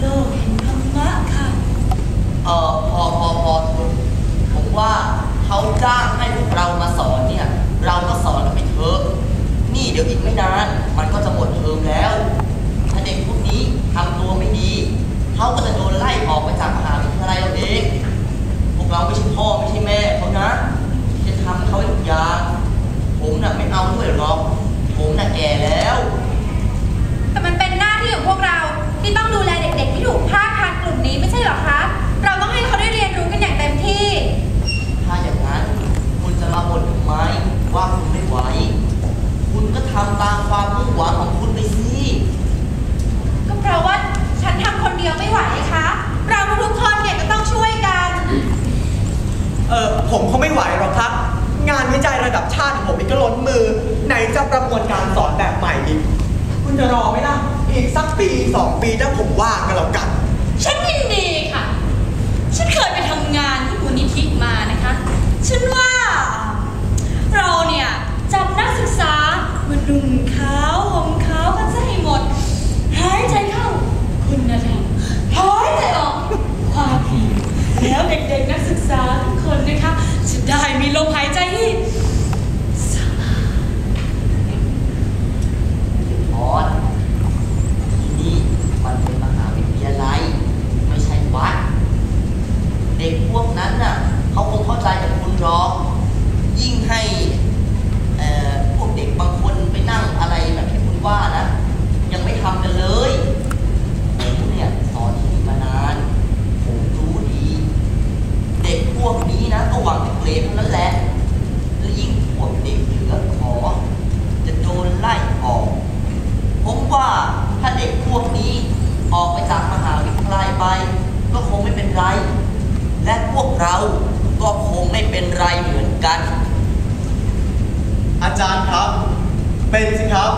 โลกแห่งธรรมะค่ะ เออพอพอพอทุนผมว่าเขาจ้างให้พวกเรามาสอนเนี่ย เราก็สอนกันไปเถอะ นี่เดี๋ยวอีกไม่นานมันก็จะหมดเทอม ดับชาติของผมอีกก็ล้นมือ ไหนจะประมวลการสอนแบบใหม่อีก คุณจะรอไหมล่ะ อีกสักปีสองปีถ้าผมว่างกันแล้วกัน ฉันยินดีค่ะ ฉันเคยไปทำงานที่มูลนิธิมานะคะ ฉันว่า เราเนี่ยจับนักศึกษามานุ่งขาวห่มขาวกันซะให้หมด หายใจเข้าคุณธรรมหายใจออกความดีแล้วเด็กๆนักศึกษาทุกคนนะคะจะได้มีลมหายใจที่สบาย พอดที่นี่มันเป็นมหาวิทยาลัย ไม่ใช่วัด เด็กพวกนั้นน่ะ เขาคงเข้าใจกับคุณหรอกยิ่งให้พวกเด็กบางคนไปนั่งอะไรแบบที่คุณว่านะ ยังไม่ทำกันเลยผมเนี่ยสอนที่นี่มานาน ผมรู้ดี เด็กพวกนี้นะก็หวังเกรดเท่านั้นแหละและยิ่งพวกเด็กเหลือขอ จะโดนไล่ออก ผมว่าถ้าเด็กพวกนี้ออกไปจากมหาวิทยาลัยไป ก็คงไม่เป็นไร และพวกเรา ก็คงไม่เป็นไรเหมือนกัน อาจารย์ครับ เป็นสิครับ